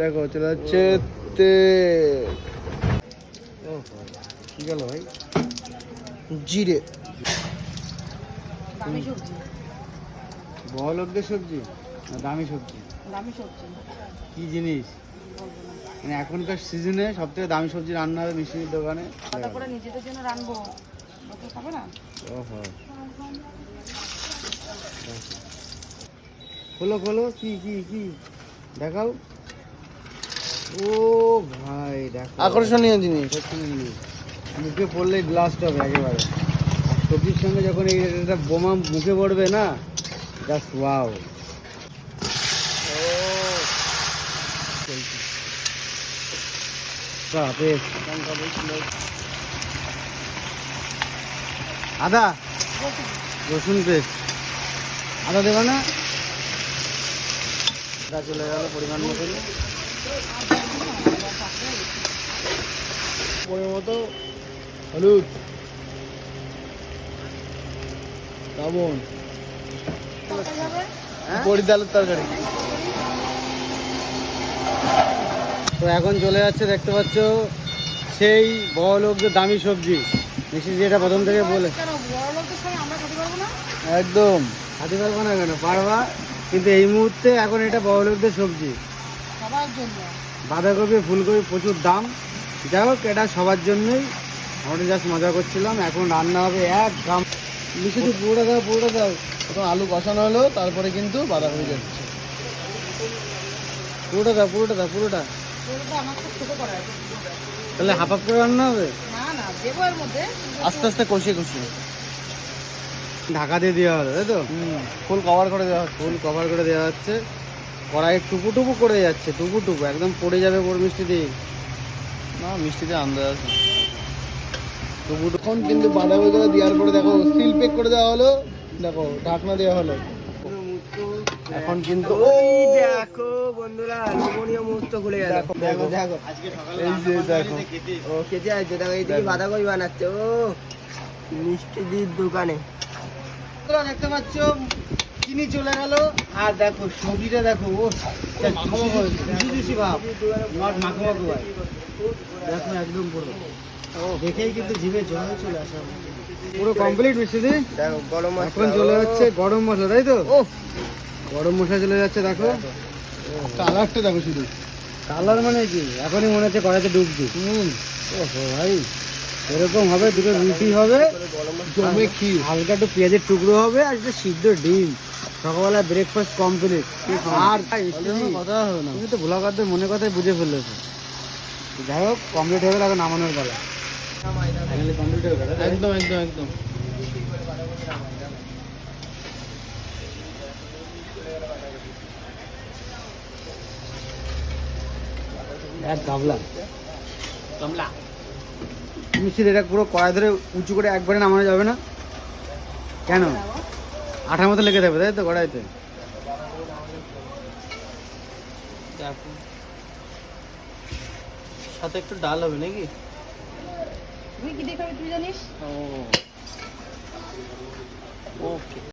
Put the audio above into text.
দেখো চলে যাচ্ছে কি গেল ভাই? জিরে। দামি সবজি। না দামি সবজি? দামি সবজি। কি জিনিস? মানে এখনকার সিজনে সব থেকে দামি সবজি রান্না হবে মিষ্টির দোকানে? আলাদা নিজেদের জন্য রানবো। খাবে না? ওহো। খোলো খোলো। কি কি কি? দেখাও। ও ভাই দেখো। আকর্ষণীয় জিনিস। মুখে পড়লে ব্লাস্ট হবে একেবারে। সবজির সঙ্গে যখন এই একটা বোমা মুখে পড়বে না জাস্ট ওয়াও আদা। রসুন পেস্ট। আদা দেবে না? চলে গেল পরিমাণ মতো। মতো হলুদ। লবণ বড়ি ডালের তরকারি। তো এখন চলে যাচ্ছে দেখতে পাচ্ছ সেই বড় লোকদের দামি সবজি। মিষ্টি যেটা প্রথম থেকে বলে। একদম। খাতে পারব না কেন? পারবা? কিন্তু এই মুহূর্তে এখন এটা বড় লোকদের সবজি। সবার জন্য। বাঁধাকপি ফুলকপি প্রচুর দাম। যাই হোক এটা সবার জন্যই। আমরা জাস্ট মজা করছিলাম এখন রান্না হবে এক গ্রাম। মিষ্টি তুই পুরোটা দাও পুরোটা দাও। তখন আলু কষানো হলো তারপরে কিন্তু বাঁধাকপি যাচ্ছে। পুরোটা দাও পুরোটা দাও পুরোটা। তাহলে হাফ হাফ করে রান্না হবে? আস্তে আস্তে কষিয়ে কষিয়ে। ঢাকা দিয়ে দেওয়া হবে তাই তো? ফুল কভার করে দেওয়া ফুল কভার করে দেওয়া হচ্ছে। কড়াই টুকু টুকু করে যাচ্ছে টুকু টুকু একদম পড়ে যাবে পুরো মিষ্টি দিয়ে। না মিষ্টিতে আন্দাজ আছে তবু তখন কিন্তু বাঁধাকপিগুলো দেওয়ার পরে দেখো সিল পেক করে দেওয়া হলো দেখো ঢাকনা দেওয়া হলো। এখন কিন্তু ওই দেখো বন্ধুরা লোভনীয় মুহূর্ত খুলে গেল। দেখো দেখো দেখো। এই যে দেখো। ও খেতে আছে দেখো এইদিকে বাঁধাকপি বানাচ্ছে ও। মিষ্টি দির দোকানে। দেখতে পাচ্ছ? চিনি চলে গেল আর দেখো সবজিটা দেখো ও জুসি ভাব। নট মাখো মাখো ভাই দেখো একদম পুরো। দেখেই কিন্তু জিভে জল চলে আসা। পুরো কমপ্লিট মিষ্টি দি। দেখো গরম এখন চলে যাচ্ছে গরম মশলা তাই তো? গরম মশলা চলে যাচ্ছে দেখো। কালারটা দেখো শুধু। কালার মানে কি? এখনই মনে হচ্ছে কড়াইতে ডুবছি হুম। ওহো ভাই। এরকম হবে দুটো রুটি হবে। জমে ক্ষীর। হালকা একটু পেঁয়াজের টুকরো হবে আর একটু সিদ্ধ ডিম। সকালবেলা ব্রেকফাস্ট কমপ্লিট আর কথা হবে না। তুমি তো ভোলাকারদের মনে কথাই বুঝে ফেলেছো। যাই হোক কমপ্লিট হয়ে গেলে এখন নামানোর বেলা একদম একদম একদম। এক গাবলা। গামলা মিষ্টি এটা পুরো কড়াই ধরে উঁচু করে একবারে নামানো যাবে না? কেন? আঠার মতো লেগে যাবে তাই তো কড়াইতে দেখো সাথে একটু ডাল হবে নাকি? তুই কি দেখাবি তুই জানিস? ও। ওকে।